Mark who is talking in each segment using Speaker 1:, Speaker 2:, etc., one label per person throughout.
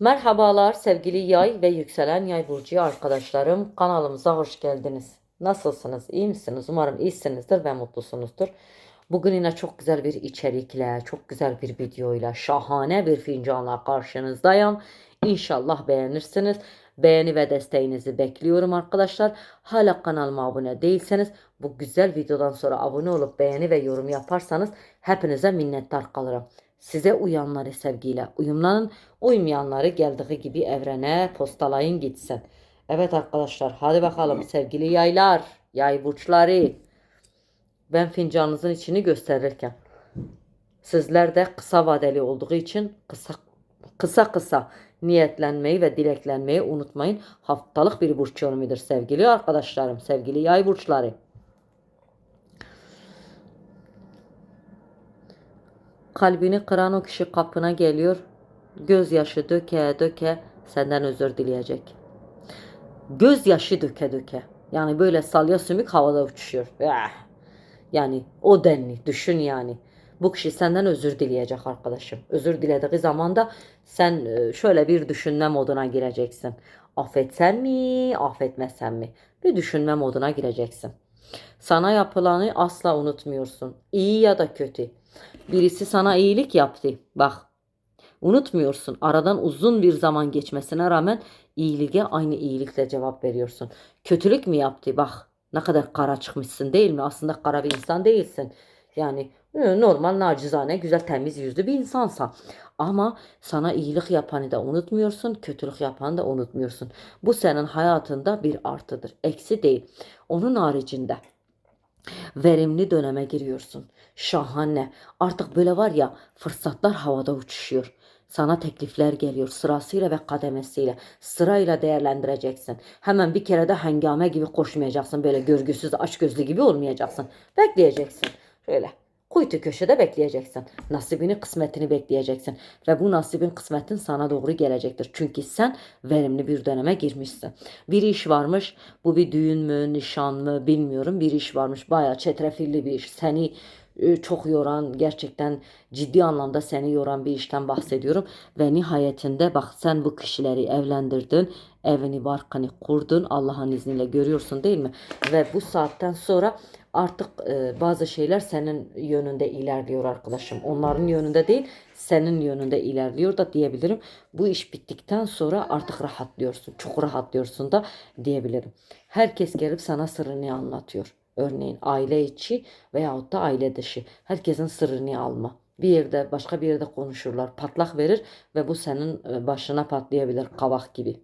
Speaker 1: Merhabalar sevgili yay ve yükselen yay burcu arkadaşlarım. Kanalımıza hoş geldiniz. Nasılsınız? İyi misiniz? Umarım iyisinizdir ve mutlusunuzdur. Bugün yine çok güzel bir içerikle, çok güzel bir videoyla, şahane bir fincanla karşınızdayım. İnşallah beğenirsiniz. Beğeni ve desteğinizi bekliyorum arkadaşlar. Hala kanalıma abone değilseniz bu güzel videodan sonra abone olup beğeni ve yorum yaparsanız hepinize minnettar kalırım. Size uyanları sevgiyle uyumlanın. Uymayanları geldiği gibi evrene postalayın gitsin. Evet arkadaşlar hadi bakalım sevgili yaylar, yay burçları. Ben fincanınızın içini gösterirken sizler de kısa vadeli olduğu için kısa kısa kısa niyetlenmeyi ve dileklenmeyi unutmayın. Haftalık bir burç yorumudur sevgili arkadaşlarım, sevgili yay burçları. Kalbini kıran o kişi kapına geliyor. Gözyaşı döke döke senden özür dileyecek. Gözyaşı döke döke. Yani böyle salya sümük havada uçuşuyor. Ah! Yani o denli düşün yani. Bu kişi senden özür dileyecek arkadaşım. Özür dilediği zaman da sen e, şöyle bir düşünme moduna gireceksin. Affetsen mi, affetmesen mi? Bir düşünme moduna gireceksin. Sana yapılanı asla unutmuyorsun. İyi ya da kötü. Birisi sana iyilik yaptı. Bak unutmuyorsun. Aradan uzun bir zaman geçmesine rağmen iyiliğe aynı iyilikle cevap veriyorsun. Kötülük mü yaptı? Bak ne kadar kara çıkmışsın değil mi? Aslında kara bir insan değilsin. Yani e, normal, nacizane, güzel, temiz yüzlü bir insansan. Ama sana iyilik yapanı da unutmuyorsun, kötülük yapanı da unutmuyorsun. Bu senin hayatında bir artıdır. Eksi değil. Onun haricinde verimli döneme giriyorsun. Şahane. Artık böyle var ya fırsatlar havada uçuşuyor. Sana teklifler geliyor sırasıyla ve kademesiyle. Sırayla değerlendireceksin. Hemen bir kere de hengame gibi koşmayacaksın. Böyle görgüsüz açgözlü gibi olmayacaksın. Bekleyeceksin. Şöyle kuytu köşede bekleyeceksin. Nasibini, kısmetini bekleyeceksin. Ve bu nasibin, kısmetin sana doğru gelecektir. Çünkü sen verimli bir döneme girmişsin. Bir iş varmış. Bu bir düğün mü, nişan mı bilmiyorum. Bir iş varmış. Bayağı çetrefilli bir iş. Seni çok yoran, gerçekten ciddi anlamda seni yoran bir işten bahsediyorum. Ve nihayetinde bak sen bu kişileri evlendirdin, evini barkını kurdun Allah'ın izniyle görüyorsun değil mi? Ve bu saatten sonra artık e, bazı şeyler senin yönünde ilerliyor arkadaşım. Onların yönünde değil, senin yönünde ilerliyor da diyebilirim. Bu iş bittikten sonra artık rahatlıyorsun. Çok rahatlıyorsun da diyebilirim. Herkes gelip sana sırrını anlatıyor. Örneğin aile içi veyahut da aile dışı. Herkesin sırrını alma. Bir yerde başka bir yerde konuşurlar. Patlak verir ve bu senin e, başına patlayabilir kavak gibi.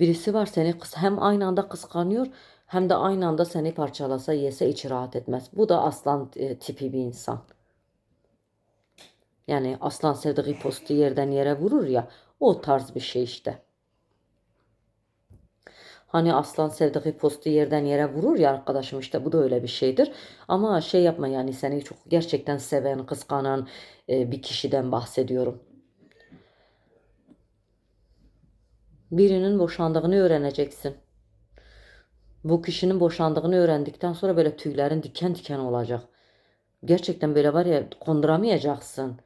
Speaker 1: Birisi var seni hem aynı anda kıskanıyor hem de aynı anda seni parçalasa yese içi rahat etmez. Bu da aslan e, tipi bir insan. Yani aslan sevdiği postu yerden yere vurur ya o tarz bir şey işte. Hani aslan sevdiği postu yerden yere vurur ya arkadaşım işte bu da öyle bir şeydir. Ama şey yapma yani seni çok gerçekten seven, kıskanan e, bir kişiden bahsediyorum. Birinin boşandığını öğreneceksin. Bu kişinin boşandığını öğrendikten sonra böyle tüylerin diken diken olacak. Gerçekten böyle var ya konduramayacaksın.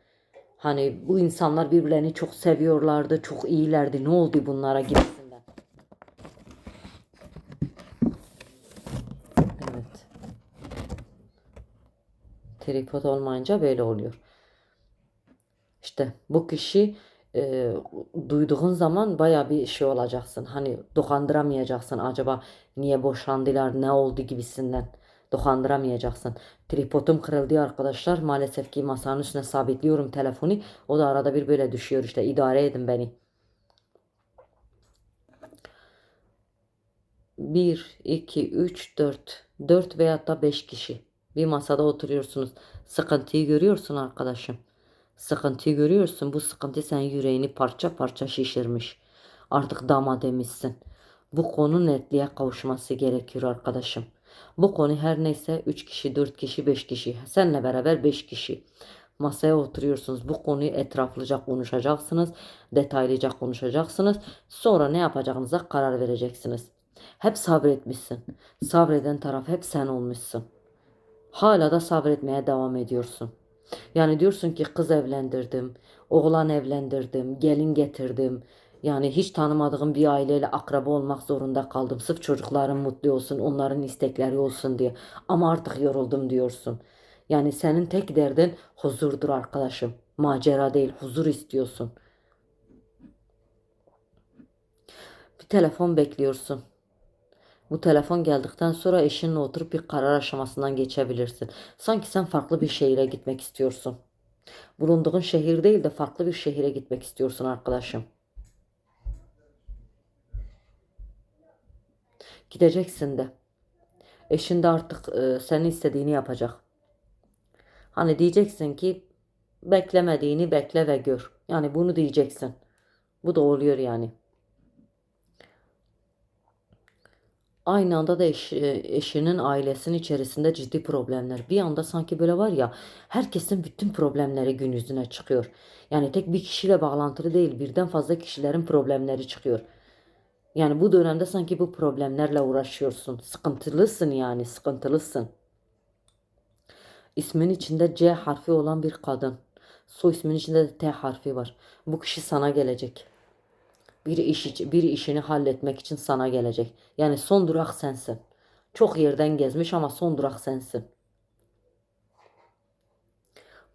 Speaker 1: Hani bu insanlar birbirlerini çok seviyorlardı, çok iyilerdi. Ne oldu bunlara gibisinden. Evet. Tripod olmayınca böyle oluyor. İşte bu kişi e, duyduğun zaman baya bir şey olacaksın. Hani dokandıramayacaksın. Acaba niye boşandılar, ne oldu gibisinden. Dokandıramayacaksın. Tripodum kırıldı arkadaşlar. Maalesef ki masanın üstüne sabitliyorum telefonu. O da arada bir böyle düşüyor işte. İdare edin beni. 1, 2, 3, 4. 4 veyahut da 5 kişi. Bir masada oturuyorsunuz. Sıkıntıyı görüyorsun arkadaşım. Sıkıntıyı görüyorsun. Bu sıkıntı senin yüreğini parça parça şişirmiş. Artık dama demişsin. Bu konu netliğe kavuşması gerekiyor arkadaşım. Bu konu her neyse 3 kişi, 4 kişi, 5 kişi. Seninle beraber 5 kişi. Masaya oturuyorsunuz. Bu konuyu etraflıca konuşacaksınız. Detaylıca konuşacaksınız. Sonra ne yapacağınıza karar vereceksiniz. Hep sabretmişsin. Sabreden taraf hep sen olmuşsun. Hala da sabretmeye devam ediyorsun. Yani diyorsun ki kız evlendirdim, oğlan evlendirdim, gelin getirdim. Yani hiç tanımadığım bir aileyle akraba olmak zorunda kaldım. Sırf çocuklarım mutlu olsun, onların istekleri olsun diye. Ama artık yoruldum diyorsun. Yani senin tek derdin huzurdur arkadaşım. Macera değil, huzur istiyorsun. Bir telefon bekliyorsun. Bu telefon geldikten sonra eşinle oturup bir karar aşamasından geçebilirsin. Sanki sen farklı bir şehire gitmek istiyorsun. Bulunduğun şehir değil de farklı bir şehire gitmek istiyorsun arkadaşım. Gideceksin de. Eşin de artık e, senin istediğini yapacak. Hani diyeceksin ki beklemediğini bekle ve gör. Yani bunu diyeceksin. Bu da oluyor yani. Aynı anda da eş, eşinin ailesinin içerisinde ciddi problemler. Bir anda sanki böyle var ya herkesin bütün problemleri gün yüzüne çıkıyor. Yani tek bir kişiyle bağlantılı değil birden fazla kişilerin problemleri çıkıyor. Yani bu dönemde sanki bu problemlerle uğraşıyorsun. Sıkıntılısın yani sıkıntılısın. İsmin içinde C harfi olan bir kadın. Soy ismin içinde de T harfi var. Bu kişi sana gelecek. Bir iş bir işini halletmek için sana gelecek. Yani son durak sensin. Çok yerden gezmiş ama son durak sensin.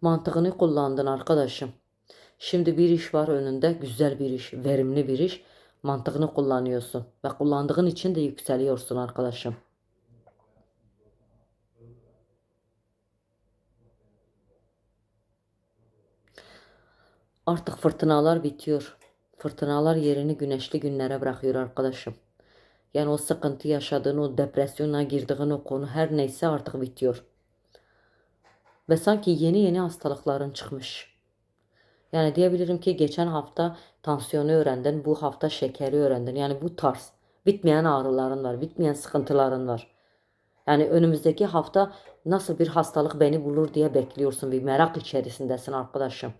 Speaker 1: Mantığını kullandın arkadaşım. Şimdi bir iş var önünde, güzel bir iş, verimli bir iş. Mantığını kullanıyorsun ve kullandığın için de yükseliyorsun arkadaşım. Artık fırtınalar bitiyor. Fırtınalar yerini güneşli günlere bırakıyor arkadaşım. Yani o sıkıntı yaşadığın, o depresyona girdiğin o konu her neyse artık bitiyor. Ve sanki yeni yeni hastalıkların çıkmış. Yani diyebilirim ki geçen hafta tansiyonu öğrendin, bu hafta şekeri öğrendin. Yani bu tarz bitmeyen ağrıların var, bitmeyen sıkıntıların var. Yani önümüzdeki hafta nasıl bir hastalık beni bulur diye bekliyorsun. Bir merak içerisindesin arkadaşım.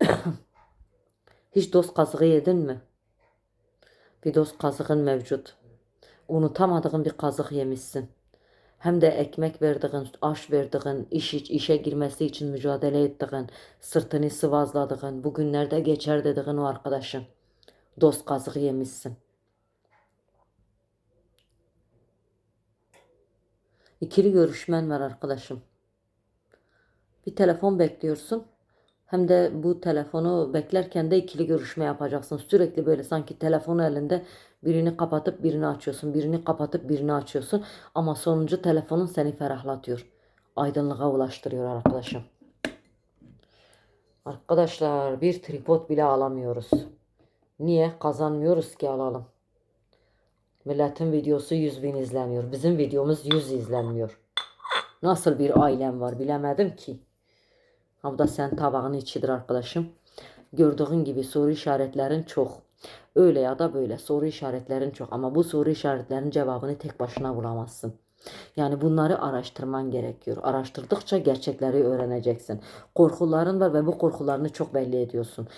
Speaker 1: Hiç dost kazığı yedin mi? Bir dost kazığın mevcut. Unutamadığın bir kazık yemişsin. Hem de ekmek verdiğin, aş verdiğin, iş, işe girmesi için mücadele ettiğin, sırtını sıvazladığın, bugünlerde geçer dediğin o arkadaşın. Dost kazığı yemişsin. İkili görüşmen var arkadaşım. Bir telefon bekliyorsun. Hem de bu telefonu beklerken de ikili görüşme yapacaksın. Sürekli böyle sanki telefonu elinde birini kapatıp birini açıyorsun. Birini kapatıp birini açıyorsun. Ama sonuncu telefonun seni ferahlatıyor. Aydınlığa ulaştırıyor arkadaşım. Arkadaşlar bir tripod bile alamıyoruz. Niye? Kazanmıyoruz ki alalım. Milletin videosu 100 bin izleniyor. Bizim videomuz 100 izlenmiyor. Nasıl bir ailem var bilemedim ki. Ha bu da sen tabağın içidir arkadaşım. Gördüğün gibi soru işaretlerin çok. Öyle ya da böyle soru işaretlerin çok ama bu soru işaretlerinin cevabını tek başına bulamazsın. Yani bunları araştırman gerekiyor. Araştırdıkça gerçekleri öğreneceksin. Korkuların var ve bu korkularını çok belli ediyorsun.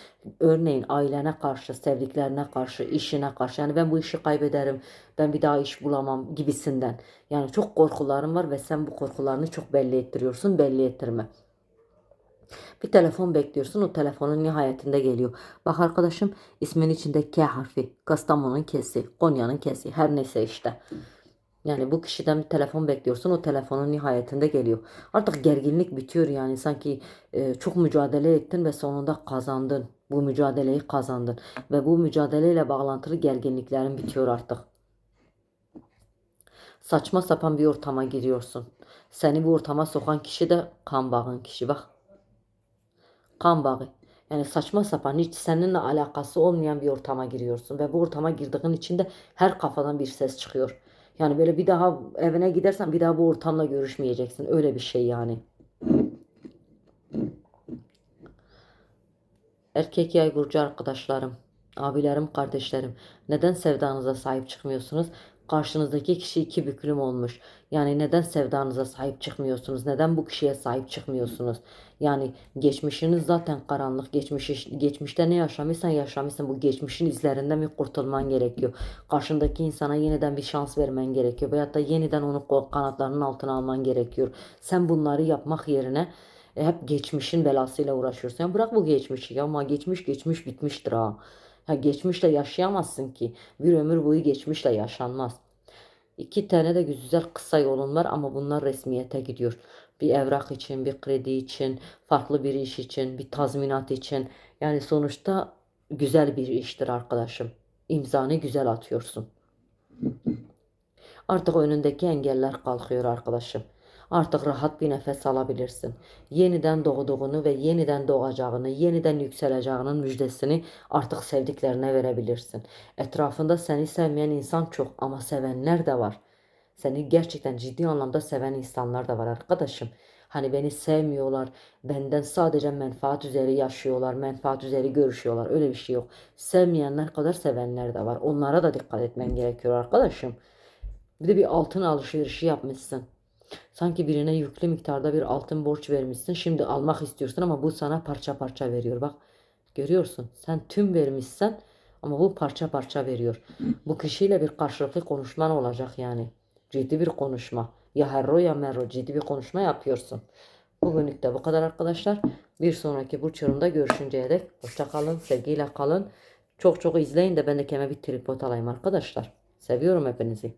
Speaker 1: Örneğin ailene karşı, sevdiklerine karşı, işine karşı. Yani ben bu işi kaybederim, ben bir daha iş bulamam gibisinden. Yani çok korkuların var ve sen bu korkularını çok belli ettiriyorsun. Belli ettirme. Bir telefon bekliyorsun. O telefonun nihayetinde geliyor. Bak arkadaşım ismin içinde K harfi. Kastamonu'nun kesi. Konya'nın kesi. Her neyse işte. Yani bu kişiden bir telefon bekliyorsun. O telefonun nihayetinde geliyor. Artık gerginlik bitiyor yani. Sanki e, çok mücadele ettin ve sonunda kazandın. Bu mücadeleyi kazandın. Ve bu mücadeleyle bağlantılı gerginliklerin bitiyor artık. Saçma sapan bir ortama giriyorsun. Seni bu ortama sokan kişi de kan bağın kişi. Bak kan bağı. Yani saçma sapan hiç seninle alakası olmayan bir ortama giriyorsun ve bu ortama girdiğin için de her kafadan bir ses çıkıyor. Yani böyle bir daha evine gidersen bir daha bu ortamla görüşmeyeceksin. Öyle bir şey yani. Erkek yay burcu arkadaşlarım, abilerim, kardeşlerim neden sevdanıza sahip çıkmıyorsunuz? Karşınızdaki kişi iki büklüm olmuş. Yani neden sevdanıza sahip çıkmıyorsunuz? Neden bu kişiye sahip çıkmıyorsunuz? Yani geçmişiniz zaten karanlık. Geçmiş, geçmişte ne yaşamışsan yaşamışsın. Bu geçmişin izlerinden bir kurtulman gerekiyor. Karşındaki insana yeniden bir şans vermen gerekiyor. Veyahut da yeniden onu kanatlarının altına alman gerekiyor. Sen bunları yapmak yerine E, hep geçmişin belasıyla uğraşıyorsun. Ya bırak bu geçmişi ya ama geçmiş geçmiş bitmiştir ha. Ya geçmişle yaşayamazsın ki. Bir ömür boyu geçmişle yaşanmaz. İki tane de güzel kısa yolun var ama bunlar resmiyete gidiyor. Bir evrak için, bir kredi için, farklı bir iş için, bir tazminat için. Yani sonuçta güzel bir iştir arkadaşım. İmzanı güzel atıyorsun. Artık önündeki engeller kalkıyor arkadaşım. Artık rahat bir nefes alabilirsin. Yeniden doğduğunu ve yeniden doğacağını, yeniden yükseleceğinin müjdesini artık sevdiklerine verebilirsin. Etrafında seni sevmeyen insan çok ama sevenler de var. Seni gerçekten ciddi anlamda seven insanlar da var arkadaşım. Hani beni sevmiyorlar, benden sadece menfaat üzeri yaşıyorlar, menfaat üzeri görüşüyorlar. Öyle bir şey yok. Sevmeyenler kadar sevenler de var. Onlara da dikkat etmen gerekiyor arkadaşım. Bir de bir altın alışverişi yapmışsın. Sanki birine yüklü miktarda bir altın borç vermişsin. Şimdi almak istiyorsun ama bu sana parça parça veriyor. Bak görüyorsun. Sen tüm vermişsen ama bu parça parça veriyor. Bu kişiyle bir karşılıklı konuşman olacak yani. Ciddi bir konuşma. Ya herro ya merro ciddi bir konuşma yapıyorsun. Bugünlük de bu kadar arkadaşlar. Bir sonraki burç yorumda görüşünceye dek hoşça kalın, sevgiyle kalın. Çok çok izleyin de ben de kendime bir tripod alayım arkadaşlar. Seviyorum hepinizi.